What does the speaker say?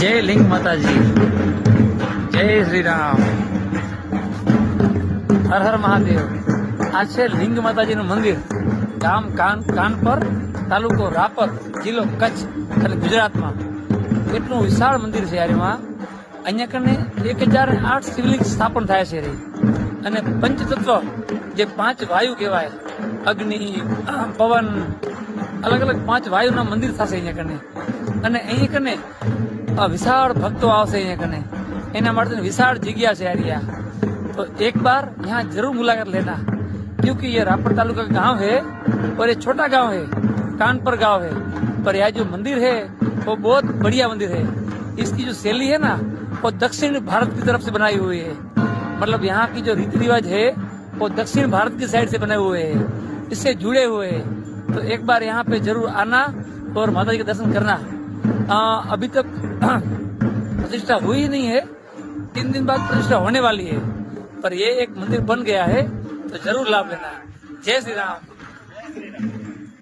જય લિંગ માતાજી જય શ્રી રામ હર હર મહાદેવ આ છે લિંગ માતાજીનું મંદિર ગામ કાન કાનપર તાલુકો રાપર જિલ્લો કચ્છ અને ગુજરાતમાં એટલું વિશાળ મંદિર છે યારીમાં અહીંયા કને એક હજાર આઠ શિવલિંગ સ્થાપન થાય છે રહી અને પંચ તત્વો જે પાંચ વાયુ કહેવાય અગ્નિ આમ પવન અલગ અલગ પાંચ વાયુના મંદિર થાસે અહીંયા કને અને અહીં કને આ વિચાર ભક્તો આવે અહીં કને એના માટે વિચાર જગ્યા છે આરિયા તો એક બાર અહીં જરૂર મુલાકાત લેતા કેક્યુ કે ય રાપર તાલુકા કા ગામ હે ઓર એ છોટા ગામ હે કાનપર ગામ હે પર યા જો મંદિર હે તો બહોત બઢિયા મંદિર હે ઇસકી જો સેલી હે ના ઓર દક્ષિણ ભારત કી તરફ સે બનાયે હુઈ હે मतलब यहाँ की जो रीति रिवाज है वो दक्षिण भारत की साइड से बने हुए हैं इससे जुड़े हुए हैं तो एक बार यहाँ पे जरूर आना और माता जी का दर्शन करना आ, अभी तक प्रतिष्ठा हुई नहीं है तीन दिन बाद प्रतिष्ठा होने वाली है पर ये एक मंदिर बन गया है तो जरूर लाभ लेना जय श्री राम